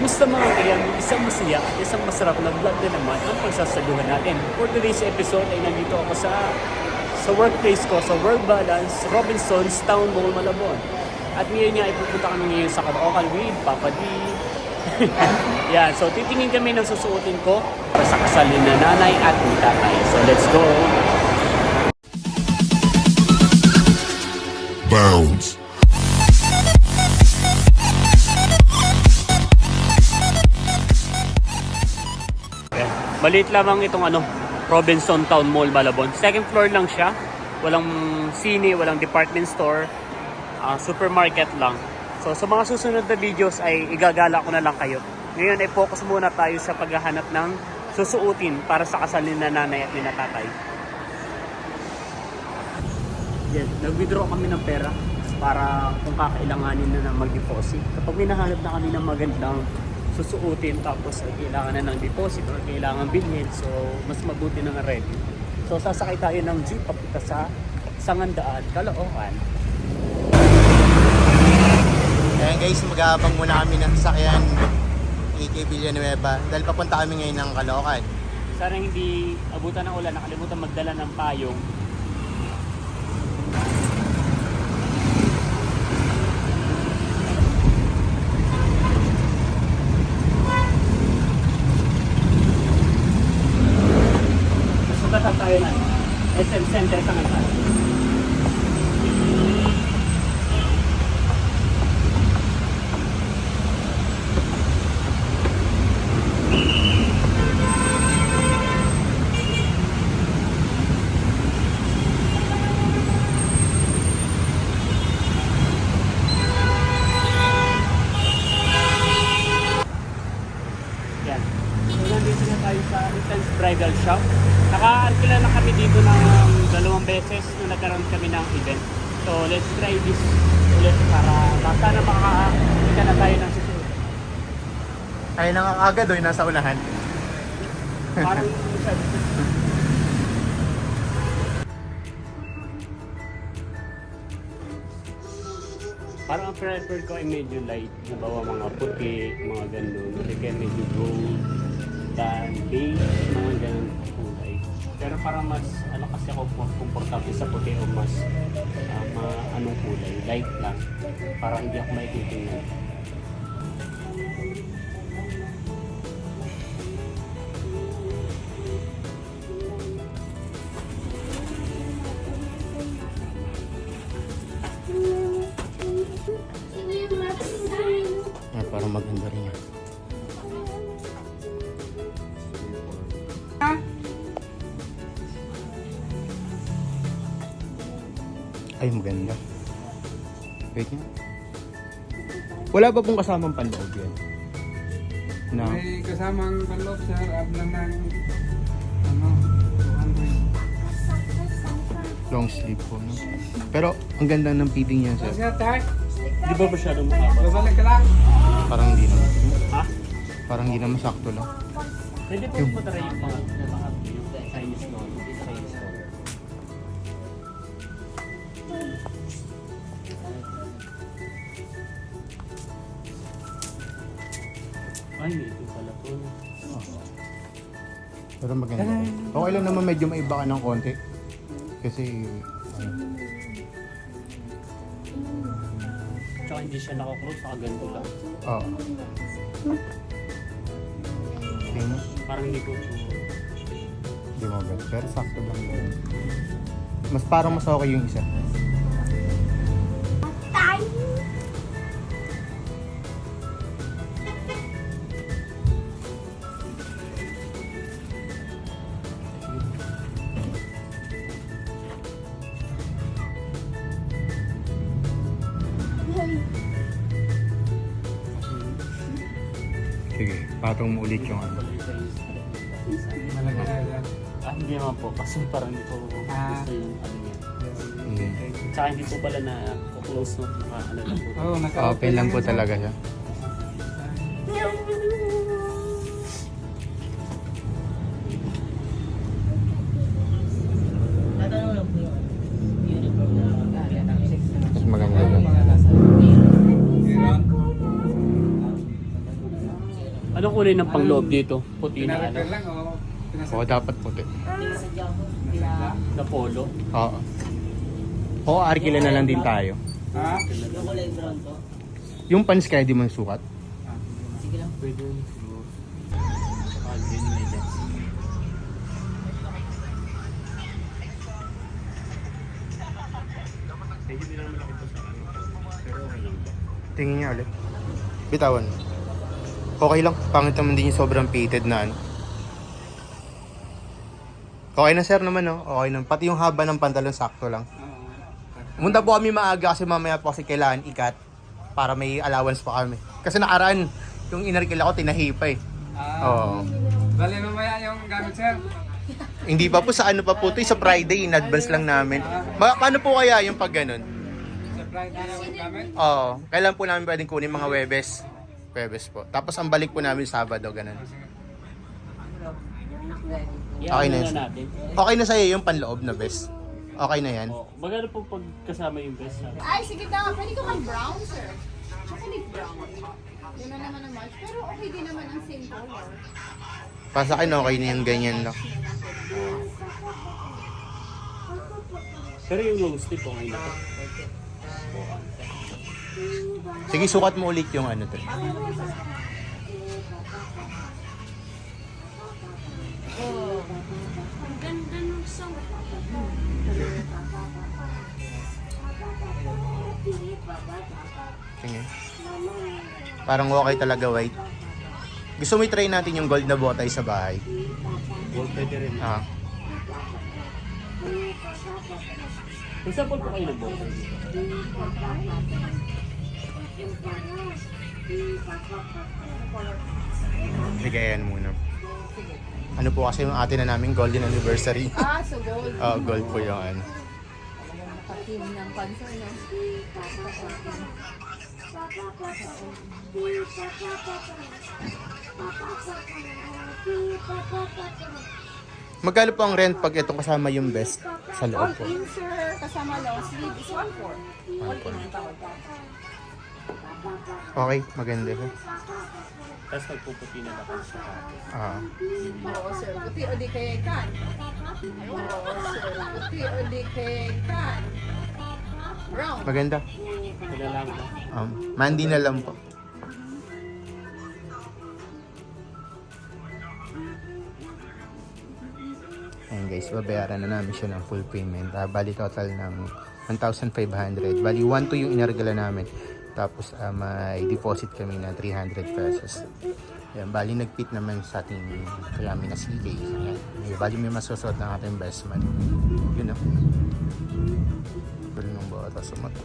Kumusta mga kayan? Isang masaya at isang masarap na vlog na naman ang pagsasaluhan natin. For today's episode ay nandito ako sa sa workplace ko, sa World Balance, Robinson's Town Mall, Malabon. At ngayon nga, ipupunta kami ngayon sa Caloocan with Papa D. Yan, so titingin kami ng susuotin ko sa kasal ni na nanay at ni tatay. So let's go! Bounds. Maliit lamang itong ano, Robinson Town Mall, Malabon. Second floor lang siya. Walang sine, walang department store. ah, supermarket lang. So sa mga susunod na videos ay igagala ko na lang kayo. Ngayon ay focus muna tayo sa paghahanap ng susuotin para sa kasal ni na nanay at ni na tatay. Yan, nag-withdraw kami ng pera para kung kakailanganin na na mag-deposit. Kapag may nahanap na kami ng magandang susuotin tapos ay kailangan na ng deposit or kailangan bilhin, so mas mabuti na nga ready. So sasakay tayo ng jeep papunta sa Sangandaan, Caloocan. Ayan guys, mag-aabang muna kami ng sasakyan AK Villanueva dahil papunta kami ngayon ng Caloocan. Sana hindi abutan ng ulan, nakalimutan magdala ng payong. SM Ayun na nga agad doon, nasa unahan. Parang Parang ang prefer ko ay medyo light. Halimbawa mga puti, mga ganun. Kasi kaya medyo gold, tan, beige, mga ganun kulay. Pero parang mas, ano kasi ako po, komportable sa puti o mas, ah, mga anong kulay, light lang. Para hindi ako maititingnan. Ay, maganda. Wait nga. Wala ba pong kasamang panloob yan? Na, May kasamang panloob sir, ab lang ng ano, 200. long sleeve po, no? Pero, ang ganda ng fitting niya, Sir, sir. tay, Di ba masyadong mahaba? babalik ka lang. Parang hindi naman. Ha? Parang hindi naman sakto lang. Pwede po mo try yung mga, Ay, may ito pala po. Pero maganda. Okay lang naman medyo maiba ka ng konti. Kasi, ano, Tsaka hindi siya nakaklose, saka ganito lang. oo. Hindi mo, Parang hindi ko hindi mo agad. Pero sakto lang yun. Mas parang mas okay yung isa. Patong mo ulit yung ano. Ah, hindi naman po. Kasi parang hindi ko Ah. gusto yung ano niya. Tsaka hindi po pala na close no. Ano lang po. Naka-open Open lang po talaga siya. Anong kulay ng pangloob dito? Puti na ano? Lang o pinasa- Oo, dapat puti. Na polo? Oo. Oo, arkila na lang din tayo. Ha? Yung pants kaya di mo sukat? Pwede yun siguro. Ah, green may lens. Medyo hindi naman malaki to sa ano. Pero okay lang. Tingin niya ulit. Bitawan. Okay lang. Pangit naman din yung sobrang fitted na ano. Okay na sir naman no? Okay na. Pati yung haba ng pantalon sakto lang. Munta po kami maaga kasi mamaya po kasi kailangan ikat para may allowance pa kami. Kasi nakaraan, yung inarkila ko tinahi pa eh. Ah, Oo. Bali mamaya yung gamit sir. Hindi pa po sa ano pa po ito, sa Friday, in advance lang namin. Ma- paano po kaya yung pag ganun? Sa Friday yung gamit. Oo, kailan po namin pwedeng kunin mga Webes? Webes po. Tapos ang balik po namin Sabado, ganun. Okay na I-ano yun. na natin. Okay na sa'yo yung panloob na best. Okay na yan. Oh, magano po pag kasama yung best natin? Ay, sige na. Pwede ko mag brown, sir. Chocolate brown. Yun na naman ang match. Pero okay din naman ang same color. Para sa akin, okay na yung ganyan lang. Pero yung long sleeve okay na to. Sige, sukat mo ulit yung ano to. Ganda ng song. Tingin. Parang okay talaga white. Gusto mo i-try natin yung gold na botay sa bahay? Gold pwede rin. Ah. Example po kayo ng Sige, ayan muna. Ano po kasi yung atin na namin golden anniversary. Ah, so gold. Oh, gold po yung ano. Nakatim ng no? Magkano po ang rent pag ito kasama yung best sa loob All po? in, sir. Kasama long sleeve is 1.4. All in ang tawag. Okay, maganda po. Tapos magpuputi na lang siya. Ah. Oo, sir. Puti o di kay kan. Oo, sir. Puti o di kay kan. Brown. Maganda. Wala lang? Um, mandi na lang po. Ayan guys, babayaran na namin siya ng full payment. Ah, bali total ng 1,500. Bali 1 to yung inargala namin. Tapos ah, may deposit kami na 300 pesos. Ayan, bali nagpit naman sa ating kalami na CK. May- bali may masusot ng ating investment. Yun o. Bali ng bata sa mata.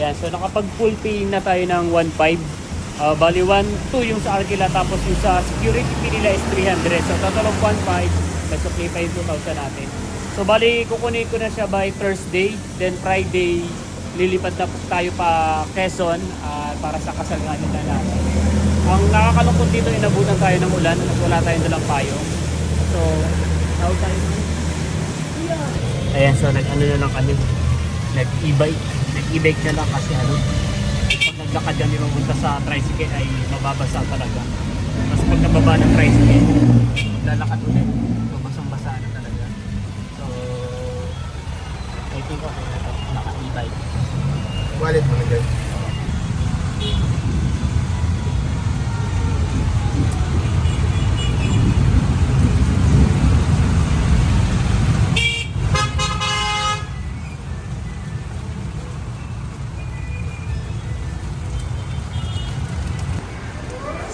Yan, so nakapag full pay na tayo ng 1.5. Uh, bali 1, 2 yung sa Arkila tapos yung sa security fee nila is 300. So total of 1.5, nagsupply pa yung 2,000 natin. So bali kukunin ko na siya by Thursday, then Friday lilipat na tayo pa Quezon ah, para sa kasal nga nila natin. Ang nakakalungkot dito, inabutan tayo ng ulan wala tayong dalang payo. So, tawag tayo Ayan, so nag-ano na lang kami. Nag-e-bike. Nag-e-bike na lang kasi ano, pag naglakad kami mapunta sa tricycle ay mababasa talaga. Tapos pag nababa ng tricycle, lalakad ulit. I think okay na to. Naka-e-bike. Wallet mo na guys.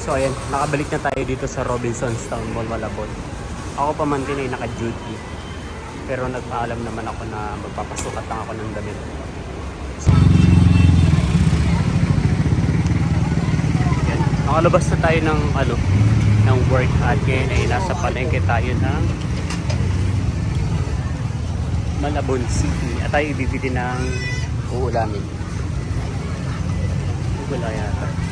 So ayan, nakabalik na tayo dito sa Robinson's Town Mall, Malabon. Ako pa man din ay naka-duty. Pero nagpaalam naman ako na magpapasukat lang ako ng damit. Yan. Nakalabas na tayo ng ano, ng work at ngayon ay nasa palengke tayo ng Malabon City at tayo bibili ng uulamin. Wala yata.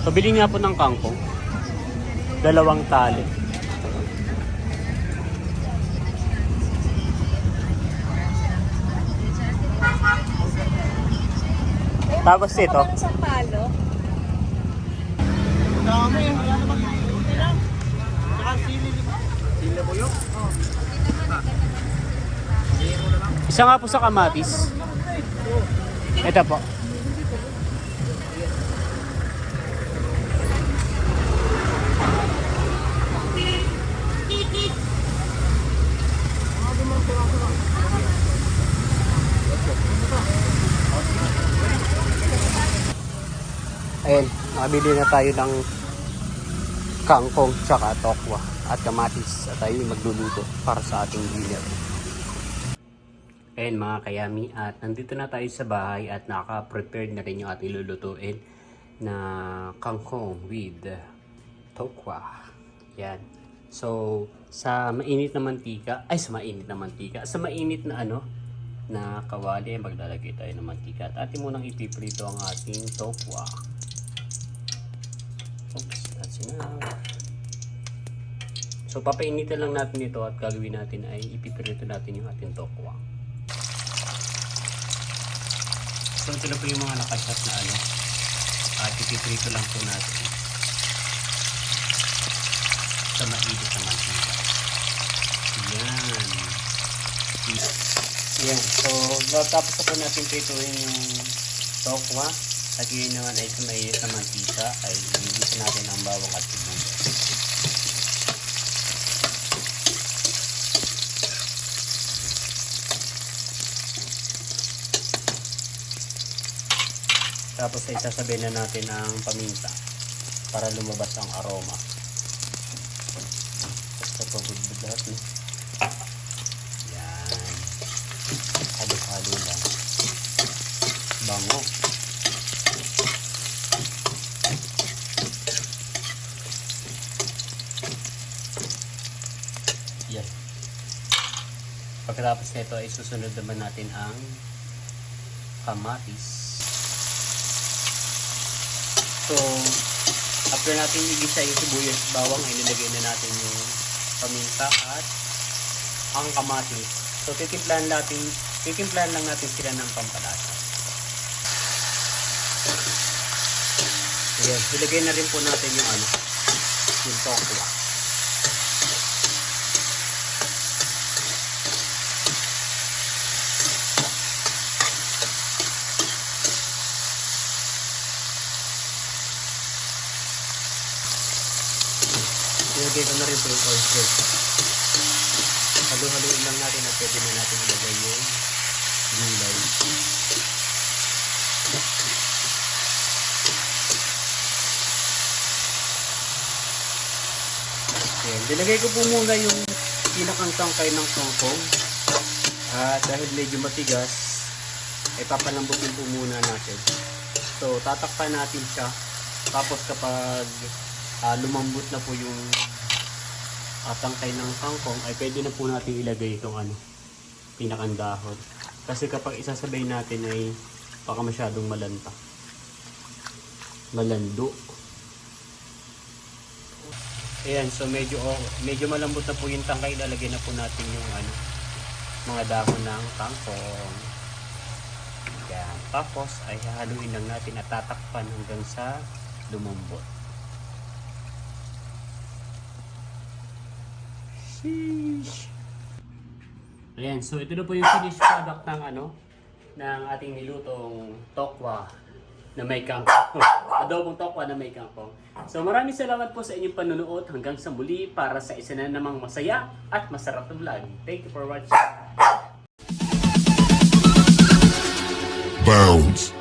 Pabili nga po ng kangkong. dalawang tali. Tapos ito, Isang palo. isa nga po sa kamatis. Ito po. Nakabili na tayo ng kangkong tsaka tokwa at kamatis at tayo magluluto para sa ating dinner. Ayan mga kayami at nandito na tayo sa bahay at naka-prepared na rin yung ating lulutuin na kangkong with tokwa. Yan. So, sa mainit na mantika, ay sa mainit na mantika, sa mainit na ano, na kawali, maglalagay tayo ng mantika at atin munang ipiprito ang ating tokwa. Oops, that's enough. So, papainitan lang natin ito at gagawin natin ay ipiprito natin yung ating tokwa. So, ito na po yung mga nakashot na ano. At ipiprito lang po natin. Sa mainit na mantika. Yan. Yan. So, tapos na po natin prituin yung tokwa. At yun naman ay sa na mantika ay ibigis natin ang bawang at sibuyas. Tapos ay sasabihin na natin ang paminta para lumabas ang aroma. Basta pabudbud lahat no? Yan. Halo-halo lang. Bango. Yan. Pagkatapos nito ay susunod naman natin ang kamatis. So, after natin igisa yung sibuyas bawang, ay nilagay na natin yung paminta at ang kamatis. So, titimplahan natin, titimplahan lang natin sila ng pampalasa. Ayan, ilagay na rin po natin yung ano, yung tokwa. Ilagay ko na rin po yung oyster. Halo-haloin lang natin at pwede na natin ilagay yung gulay. Ayan, dinagay ko po muna yung pinakang tangkay ng tongkong. At dahil medyo matigas, ay papalambutin po muna natin. So, tatakpan natin siya. Tapos kapag ah, lumambot na po yung uh, tangkay ng kangkong, ay pwede na po natin ilagay itong ano, pinakang dahon. Kasi kapag isasabay natin ay baka masyadong malanta. Malando. Ayan, so medyo oh, medyo malambot na po yung tangkay, lalagyan na po natin yung ano, mga dahon ng kangkong. Yan. Tapos ay hahaluin lang natin at tatakpan hanggang sa lumambot. Sheesh. Ayan, so ito na po yung finished product ng ano, ng ating nilutong tokwa na may kangkong. Adobong tokwa na may kangkong. So maraming salamat po sa inyong panonood hanggang sa muli para sa isa na namang masaya at masarap na vlog. Thank you for watching. Bounds.